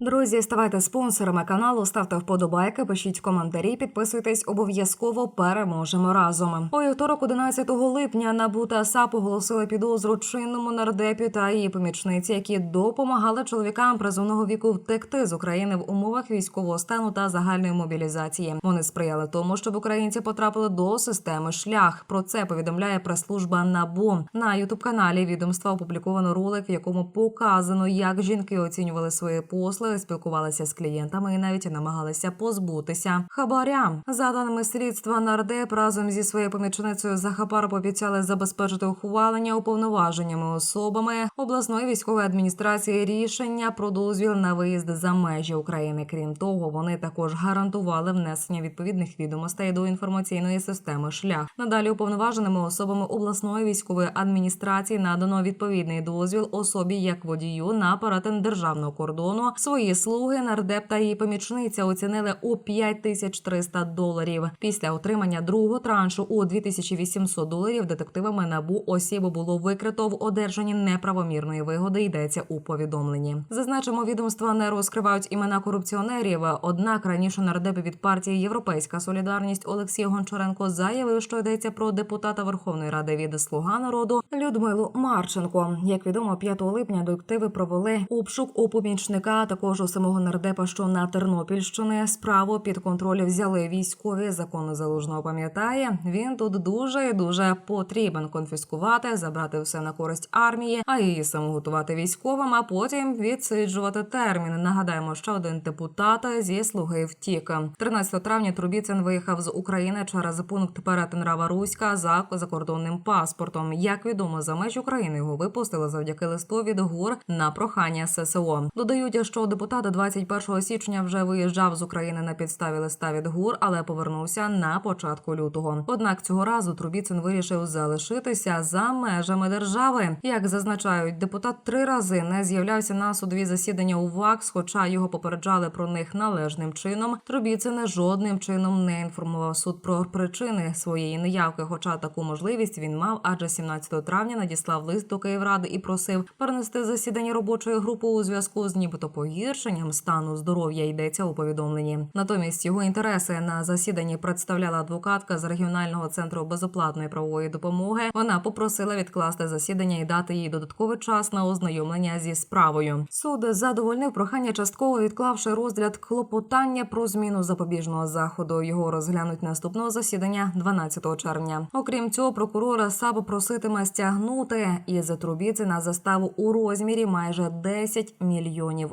Друзі, ставайте спонсорами каналу, ставте вподобайки, пишіть коментарі, підписуйтесь обов'язково. Переможемо разом. У вівторок, 11 липня, НАБУ та САП оголосили підозру чинному нардепі та її помічниці, які допомагали чоловікам призовного віку втекти з України в умовах військового стану та загальної мобілізації. Вони сприяли тому, щоб українці потрапили до системи шлях. Про це повідомляє прес-служба НАБУ. На ютуб каналі відомства опубліковано ролик, в якому показано, як жінки оцінювали свої послуги, спілкувалися з клієнтами і навіть намагалися позбутися хабаря. За даними слідства, нардеп разом зі своєю помічницею Захапар пообіцяли забезпечити ухвалення уповноваженнями особами обласної військової адміністрації рішення про дозвіл на виїзд за межі України. Крім того, вони також гарантували внесення відповідних відомостей до інформаційної системи шлях. Надалі уповноваженими особами обласної військової адміністрації надано відповідний дозвіл особі як водію на перетин державного кордону. Свої слуги нардеп та її помічниця оцінили у 5300 доларів. Після отримання другого траншу у 2800 доларів детективами набу осіб було викрито в одержанні неправомірної вигоди. Йдеться у повідомленні. Зазначимо, відомства не розкривають імена корупціонерів. Однак раніше нардеп від партії Європейська Солідарність Олексій Гончаренко заявив, що йдеться про депутата Верховної Ради від Слуга народу Людмилу Марченко. Як відомо, 5 липня детективи провели обшук у помічника, а також у самого нардепа, що на Тернопільщини справу під контроль взяли військові. Закону залужного пам'ятає. Він тут дуже і дуже потрібен конфіскувати, забрати все на користь армії, а її самоготувати військовим, а потім відсиджувати термін. Нагадаємо, що один депутат зі слуги втік. 13 травня Трубіцин виїхав з України через пункт перетин Рава Руська за закордонним паспортом. Як відомо, за меж України його випустили завдяки листу від ГУР на прохання ССО. Додають, що депутат 21 січня вже виїжджав з України на підставі листа від ГУР, але повернувся на початку лютого. Однак цього разу Трубіцин вирішив залишитися за межами держави. Як зазначають, депутат три рази не з'являвся на судові засідання у ВАКС, хоча його попереджали про них належним чином. Трубіцин жодним чином не інформував суд про причини своєї неявки. Хоча таку можливість він мав, адже 17 травня надіслав лист до Київради і просив перенести засідання робочої групи у зв'язку з нібито погіршенням стану здоров'я. Йдеться у повідомленні. Натомість його інтереси на засіданні представляла адвокатка з регіонального центру безоплатної правової допомоги. Вона попросила відкласти засідання і дати їй додатковий час на ознайомлення зі справою. Суд задовольнив прохання частково відклавши розгляд клопотання про зміну запобіжного заходу. Його розглянуть наступного засідання 12 червня. Окрім цього, прокурора САП проситиме стягнути із Трубіцина заставу у розмірі майже 10 мільйонів